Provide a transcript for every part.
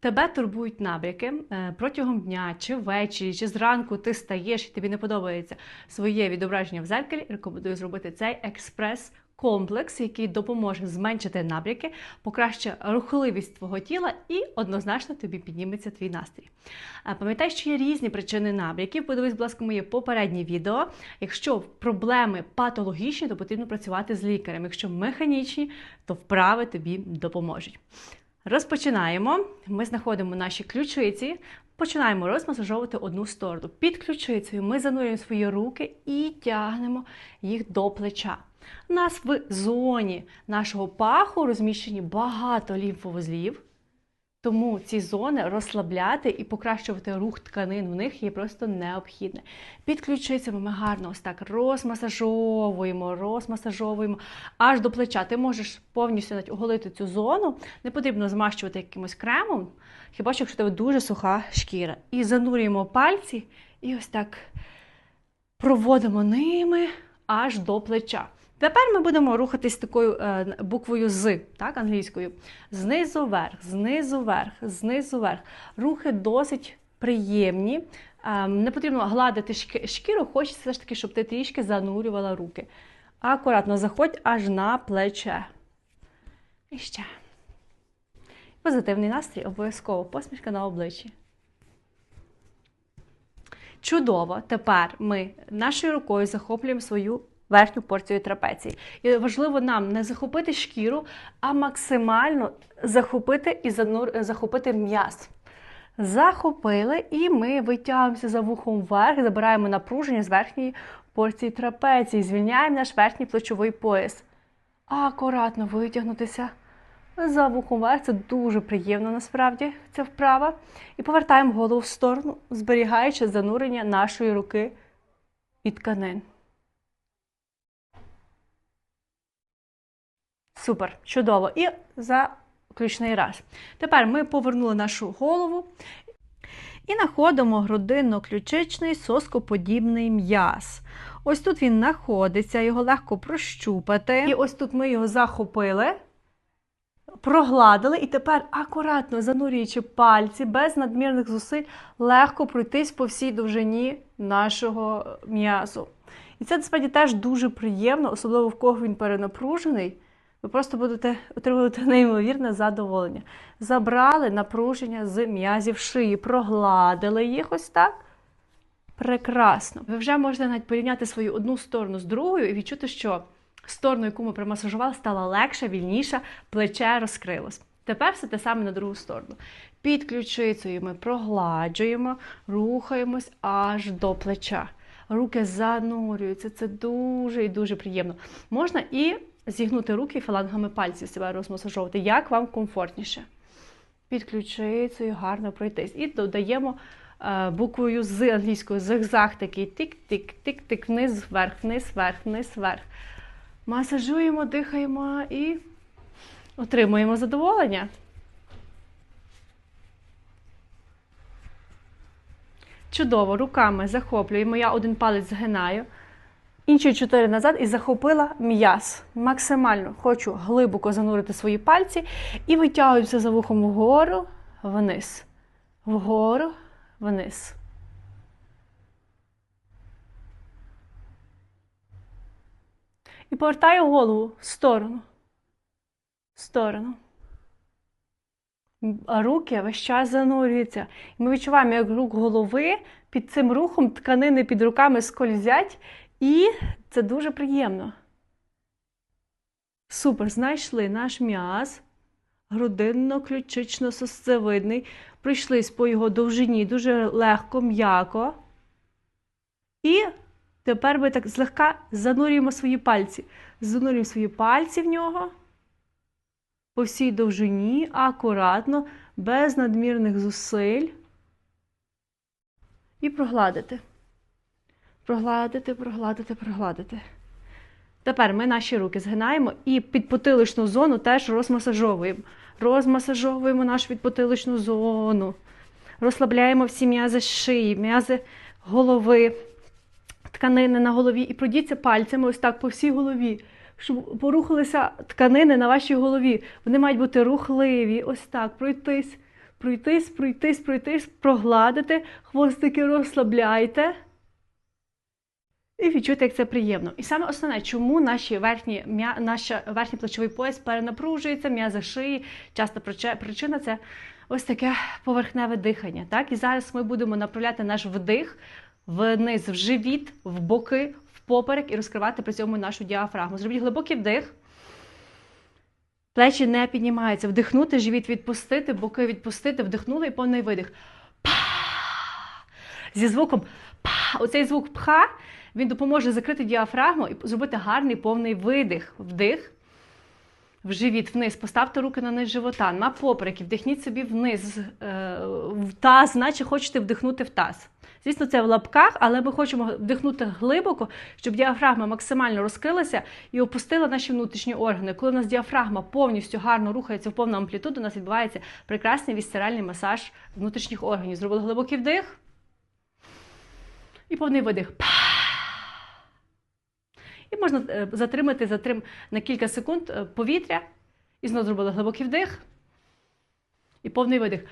Тебе турбують набряки е, протягом дня, чи ввечері, чи зранку ти стаєш і тобі не подобається своє відображення в зеркалі. Рекомендую зробити цей експрес. Комплекс, який допоможе зменшити набряки, покращить рухливість твого тіла і однозначно тобі підніметься твій настрій. Е, Пам'ятай, що є різні причини набряків. Подивись, будь ласка, моє попереднє відео. Якщо проблеми патологічні, то потрібно працювати з лікарем. Якщо механічні, то вправи тобі допоможуть. Розпочинаємо. Ми знаходимо наші ключиці, починаємо розмасажовувати одну сторону. Під ключицею ми занурюємо свої руки і тягнемо їх до плеча. У нас в зоні нашого паху розміщені багато лімфовузлів. Тому ці зони розслабляти і покращувати рух тканин в них є просто необхідне. Під ключицями ми гарно ось так розмасажовуємо, розмасажовуємо аж до плеча. Ти можеш повністю навіть оголити цю зону, не потрібно змащувати якимось кремом, хіба що якщо тебе дуже суха шкіра. І занурюємо пальці і ось так проводимо ними аж до плеча. Тепер ми будемо рухатись такою е, буквою з, так, англійською. Знизу вверх, знизу вверх, знизу вверх. Рухи досить приємні. Е, не потрібно гладити шкіру, хочеться все ж таки, щоб ти трішки занурювала руки. Акуратно заходь аж на плече. І ще. Позитивний настрій, обов'язково посмішка на обличчі. Чудово! Тепер ми нашою рукою захоплюємо свою верхню порцію трапеції. І важливо нам не захопити шкіру, а максимально захопити і занур... захопити м'яз. Захопили, і ми витягуємося за вухом вверх, забираємо напруження з верхньої порції трапеції, звільняємо наш верхній плечовий пояс. Акуратно витягнутися за вухом вверх. Це дуже приємно насправді ця вправа. І повертаємо голову в сторону, зберігаючи занурення нашої руки і тканин. Супер, чудово. І заключний раз. Тепер ми повернули нашу голову і знаходимо грудинно-ключичний соскоподібний м'яз. Ось тут він знаходиться, його легко прощупати. І ось тут ми його захопили, прогладили, і тепер акуратно занурюючи пальці, без надмірних зусиль, легко пройтись по всій довжині нашого м'язу. І це насправді теж дуже приємно, особливо в кого він перенапружений ви просто будете отримувати неймовірне задоволення. Забрали напруження з м'язів шиї, прогладили їх ось так. Прекрасно. Ви вже можете навіть порівняти свою одну сторону з другою і відчути, що сторону, яку ми примасажували, стала легша, вільніша, плече розкрилось. Тепер все те саме на другу сторону. Під ключицею ми прогладжуємо, рухаємось аж до плеча. Руки занурюються. Це дуже і дуже приємно. Можна і зігнути руки фалангами пальців себе розмасажовувати, як вам комфортніше. Під ключицею гарно пройтись. І додаємо е, буквою з англійською зигзаг такий тик-тик-тик-тик, вниз, вверх, вниз, вверх, вниз, вверх. Масажуємо, дихаємо і отримуємо задоволення. Чудово, руками захоплюємо. Я один палець згинаю. Інші чотири назад і захопила м'яз. Максимально хочу глибоко занурити свої пальці і витягуюся за вухом вгору, вниз. Вгору, вниз. І повертаю голову в сторону. В сторону. А руки весь час занурюються. І ми відчуваємо, як рук голови під цим рухом тканини під руками скользять. І це дуже приємно. Супер, знайшли наш м'яз, грудинно-ключично сосцевидний. Пройшлись по його довжині дуже легко, м'яко. І тепер ми так злегка занурюємо свої пальці. Занурюємо свої пальці в нього. По всій довжині, акуратно, без надмірних зусиль. І прогладити. Прогладити, прогладити, прогладити. Тепер ми наші руки згинаємо і підпотиличну зону теж розмасажовуємо. Розмасажовуємо нашу підпотиличну зону. Розслабляємо всі м'язи шиї, м'язи голови, тканини на голові. І пройдіться пальцями ось так по всій голові, щоб порухалися тканини на вашій голові. Вони мають бути рухливі, ось так, пройтись пройтись, пройтись, пройтись, прогладити, хвостики розслабляйте. І відчути, як це приємно. І саме основне, чому наші верхні, наш верхній плечовий пояс перенапружується, м'язи шиї. Часто причина це ось таке поверхневе дихання. Так? І зараз ми будемо направляти наш вдих вниз в живіт, в боки, в поперек і розкривати при цьому нашу діафрагму. Зробіть глибокий вдих. Плечі не піднімаються. Вдихнути, живіт відпустити, боки відпустити, вдихнули і повний видих. Па! Зі звуком па. Оцей звук пха він допоможе закрити діафрагму і зробити гарний повний видих. Вдих. В живіт вниз. Поставте руки на низ живота, на попереки, вдихніть собі вниз, е, в таз, наче хочете вдихнути в таз. Звісно, це в лапках, але ми хочемо вдихнути глибоко, щоб діафрагма максимально розкрилася і опустила наші внутрішні органи. Коли у нас діафрагма повністю гарно рухається в повну амплітуду, у нас відбувається прекрасний вісцеральний масаж внутрішніх органів. Зробили глибокий вдих і повний видих. І можна е, затримати затрим на кілька секунд е, повітря. І знову зробили глибокий вдих. І повний видих.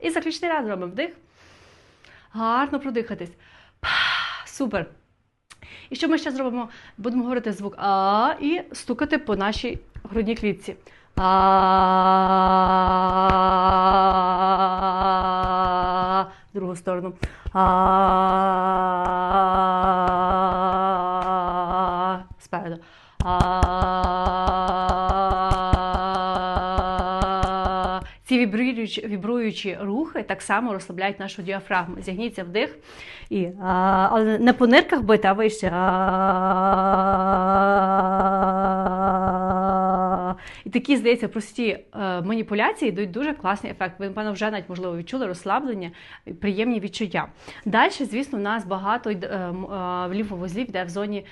І заключний раз робимо вдих. Гарно продихатись. Супер. І що ми ще зробимо? Будемо говорити звук А і стукати по нашій грудній клітці. А в другу сторону. А спереду. А ці вібруючі, вібруючі рухи так само розслабляють нашу діафрагму. Зігніться вдих і а, але не по нирках бити, а вище. А, і такі, здається, прості е, маніпуляції дають дуже класний ефект. Ви, напевно, вже навіть можливо відчули розслаблення, приємні відчуття. Далі, звісно, у нас багато е, е, лімфовузлів йде в зоні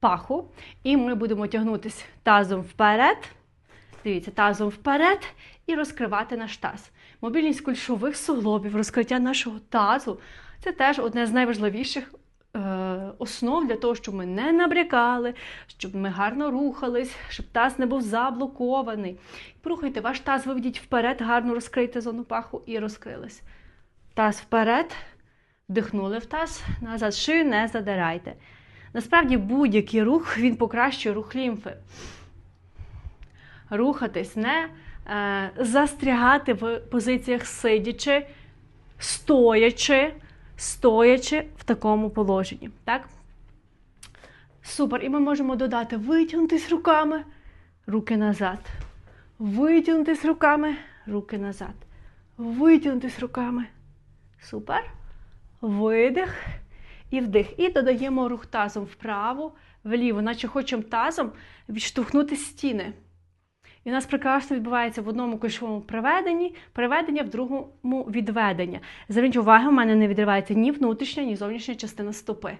паху, і ми будемо тягнутися тазом вперед. Дивіться, тазом вперед і розкривати наш таз. Мобільність кульшових суглобів, розкриття нашого тазу це теж одне з найважливіших основ для того, щоб ми не набрякали, щоб ми гарно рухались, щоб таз не був заблокований. Порухайте ваш таз, виведіть вперед, гарно розкрийте зону паху і розкрились. Таз вперед, вдихнули в таз, назад шию не задирайте. Насправді будь-який рух він покращує рух лімфи рухатись, не е, застрягати в позиціях сидячи, стоячи, стоячи в такому положенні. Так? Супер. І ми можемо додати витягнутись руками, руки назад. Витягнутись руками, руки назад. Витягнутись руками. Супер. Видих і вдих. І додаємо рух тазом вправо, вліво, наче хочемо тазом відштовхнути стіни. І у нас прекрасно відбувається в одному кульшовому приведенні, приведення, в другому відведення. Зверніть увагу, у мене не відривається ні внутрішня, ні зовнішня частина стопи.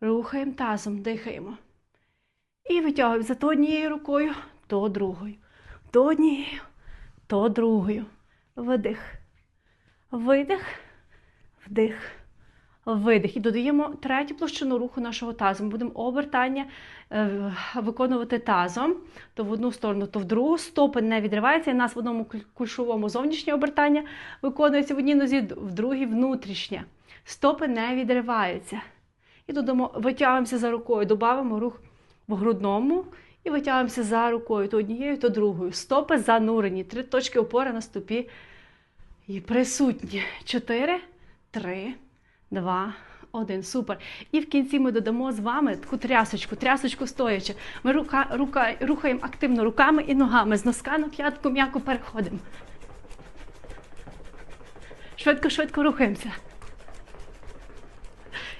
Рухаємо тазом, дихаємо. І витягуємо за то однією рукою, то другою. То однією, то другою. Видих. Видих, вдих. Видих. І додаємо третю площину руху нашого тазу. Ми будемо обертання е, виконувати тазом, то в одну сторону, то в другу. Стопи не відриваються. І нас в одному кульшовому зовнішнє обертання виконується в одній нозі, в другій внутрішнє. Стопи не відриваються. І додамо, витягуємося за рукою, додаємо рух в грудному і витягуємося за рукою, то однією, то другою. Стопи занурені. Три точки опори на стопі і присутні. Чотири, три, два, один. Супер. І в кінці ми додамо з вами таку трясочку, трясочку стоячи. Ми рука, рука, рухаємо активно руками і ногами. З носка на п'ятку м'яко переходимо. Швидко, швидко рухаємося.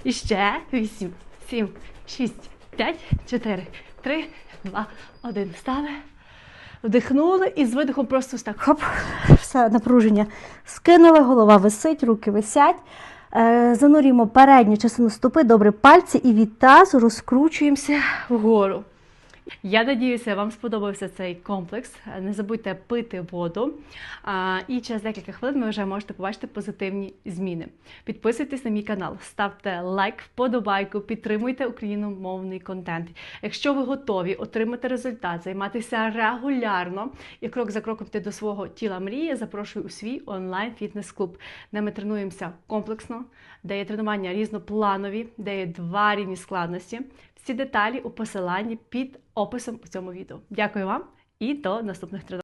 І ще вісім, сім, шість, п'ять, чотири, три, два, один. Стали. Вдихнули і з видихом просто так хоп, все напруження скинули, голова висить, руки висять. Е, Занурюємо передню частину стопи, добре пальці і від тазу розкручуємося вгору. Я надіюся, вам сподобався цей комплекс. Не забудьте пити воду. І через декілька хвилин ви вже можете побачити позитивні зміни. Підписуйтесь на мій канал, ставте лайк, вподобайку, підтримуйте україномовний контент. Якщо ви готові отримати результат, займатися регулярно і крок за кроком йти до свого тіла мрії, запрошую у свій онлайн фітнес-клуб, де ми тренуємося комплексно, де є тренування різнопланові, де є два рівні складності. Всі деталі у посиланні під описом у цьому відео. Дякую вам і до наступних тренувань.